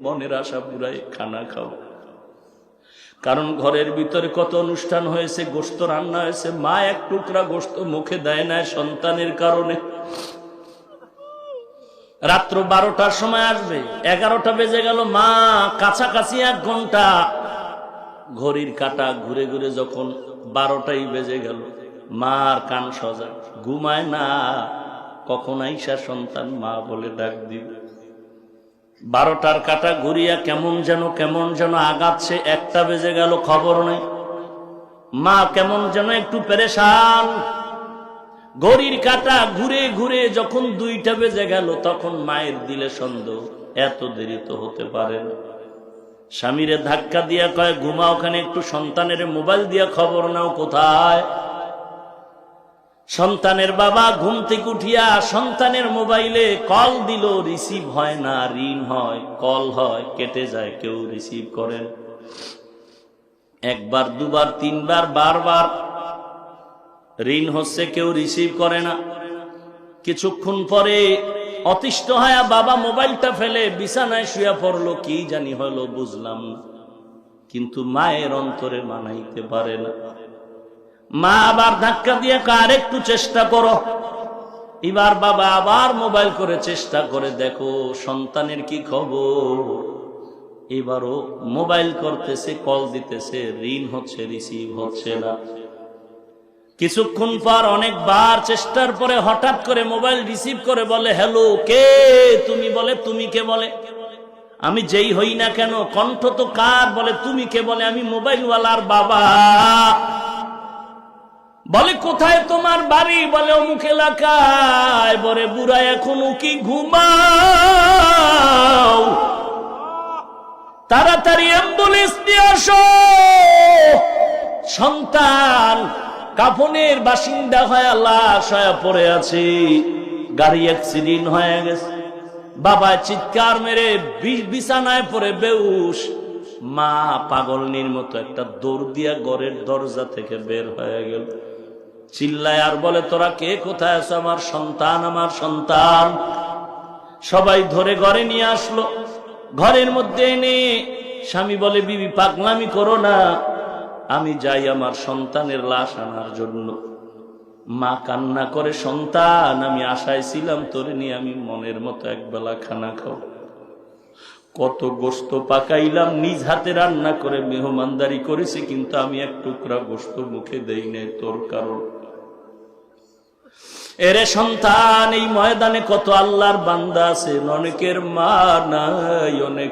মনের আশা পুরাই খানা খাও। কারণ ঘরের ভিতরে কত অনুষ্ঠান হয়েছে গোস্ত রান্না হয়েছে, মা এক টুকরা গোস্ত মুখে দেয় না সন্তানের কারণে। রাত্র বারোটার সময় আসবে, এগারোটা বেজে গেল, মা কাছাকাছি এক ঘণ্টা। ঘড়ির কাটা ঘুরে ঘুরে যখন বারোটাই বেজে গেল, মার কান সজা ঘুমায় না, কখন আইসা সন্তান মা বলে ডাক দিবে। বারোটার কাটা ঘুরিয়া কেমন যেন কেমন যেন আগাচ্ছে, একটা বেজে গেল, খবর নেই। মা কেমন যেন একটু পেরেশান। ঘড়ির কাটা ঘুরে ঘুরে যখন দুইটা বেজে গেল, তখন মায়ের দিলে সন্দেহ, এত দেরি তো হতে পারে না। স্বামীরে ধাক্কা দিয়া কয় ঘুমা ওখানে একটু সন্তানের মোবাইল দিয়া খবর নাও কোথায়? সন্তানের বাবা ঘুম থেকে উঠিয়া সন্তানের মোবাইলে কল দিল, রিসিভ হয় না, ঋণ হয়, কল হয়, কেটে যায়, কেউ রিসিভ করেন একবার, দুবার, তিনবার, বারবার ঋণ হচ্ছে, কেউ রিসিভ করে না। কিছুক্ষণ পরে অতিষ্ঠ হয়ে বাবা মোবাইলটা ফেলে বিছানায় শুয়া পড়ল, কি জানি হলো বুঝলাম কিন্তু মায়ের অন্তরে মানাইতে পারে না। মা আবার ধাক্কা দিয়ে কার একটু চেষ্টা করো। এবার বাবা আবার মোবাইল করে চেষ্টা করে, দেখো, সন্তানের কি খবর? এবারও মোবাইল করতেছে, কল দিতেছে, ঋণ হচ্ছে রিসিভ হচ্ছে না। কিছুক্ষণ পর অনেকবার চেষ্টার পরে হঠাৎ করে মোবাইল রিসিভ করে বলে, হ্যালো, কে? তুমি বলে, তুমি কে? বলে। আমি যেই হই না কেন, কণ্ঠ তো কার? বলে, তুমি কে? বলে, আমি মোবাইলওয়ালার বাবা। বলে, কোথায় তোমার বাড়ি? বলে, অমুক এলাকায়। বলে, বুড়া, এখনও কি ঘুমাও? তাড়াতাড়ি অ্যাম্বুলেন্স নিয়ে আসো। সন্তান, কাফনের বাসিন্দা হয়ে লাশ হয়ে পড়ে আছে। গাড়ি অ্যাক্সিডেন্ট হয়ে গেছে। বাবা চিৎকার মেরে বিছানায় পড়ে বেউস মা পাগলনির মতো একটা দৌড় দিয়া ঘরের দরজা থেকে বের হয়ে গেল। চিল্লায় আর বলে, তোরা কে? কোথায় আছো? আমার সন্তান আমার সন্তান। সবাই ধরে ঘরে নিয়ে আসলো। ঘরের মধ্যে এনে স্বামী বলে, বিবি, পাগলামি করো না। আমি যাই আমার সন্তানের লাশ আনার জন্য। মা কান্না করে, সন্তান, আমি আশায় ছিলাম, তোরে নিয়ে আমি মনের মতো একবেলা খানা খাও কত গোস্ত পাকাইলাম, নিজ হাতে রান্না করে মেহমানদারি করেছি, কিন্তু আমি এক টুকরা গোস্ত মুখে দেই নাই, তোর কারণ এরে সন্তান, এই ময়দানে কত আল্লাহর বান্দা আছে অনেকের মা নাই, অনেক